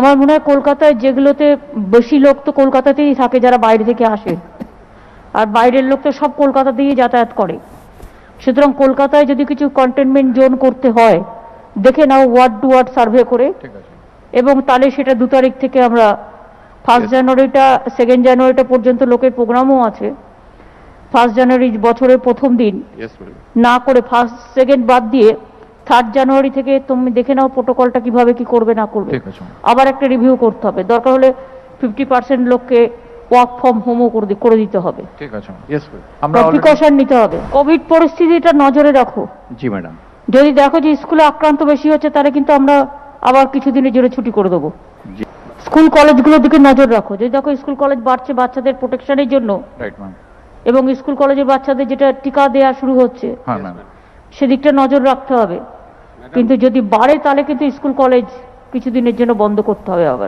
আমার মনে হয় কলকাতায় যেগুলোতে বেশি লোক তো কলকাতাতেই থাকে যারা বাইরে থেকে আসে। আর বাইরের লোক তো সব কলকাতা দিয়েই যাতায়াত করে। সুতরাং কলকাতায় যদি কিছু কন্টেনমেন্ট জোন করতে হয় দেখে নাও ওয়ার্ড টু ওয়ার্ড সার্ভে করে। এবং তাহলে সেটা দু তারিখ থেকে আমরা ফার্স্ট জানুয়ারিটা সেকেন্ড জানুয়ারিটা পর্যন্ত লোকের প্রোগ্রামও আছে। ফার্স্ট জানুয়ারি বছরের প্রথম দিন। না করে ফার্স্ট সেকেন্ড বাদ দিয়ে থার্ড জানুয়ারি থেকে তুমি দেখে নাও প্রোটোকলটা কীভাবে কি করবে না করবে। আবার একটা রিভিউ করতে হবে। দরকার হলে ফিফটি পার্সেন্ট লোককে ওয়ার্ক ফ্রম হোমও করে দিতে হবে। ঠিক আছে আমরা প্রিকশন নিতে হবে। কোভিড পরিস্থিতিটা নজরে রাখো। জি ম্যাডাম যদি দেখো যে স্কুলে আক্রান্ত বেশি হচ্ছে তাহলে কিন্তু আমরা আবার কিছুদিনের জন্য ছুটি করে দেবো। স্কুল কলেজগুলোর দিকে নজর রাখো। যদি দেখো স্কুল কলেজ বাড়ছে বাচ্চাদের প্রোটেকশনের জন্য এবং স্কুল কলেজের বাচ্চাদের যেটা টিকা দেওয়া শুরু হচ্ছে হ্যাঁ ম্যাম সেদিকটা নজর রাখতে হবে। কিন্তু যদি বাড়ে তাহলে কিন্তু স্কুল কলেজ কিছুদিনের জন্য বন্ধ করতে হবে আবার।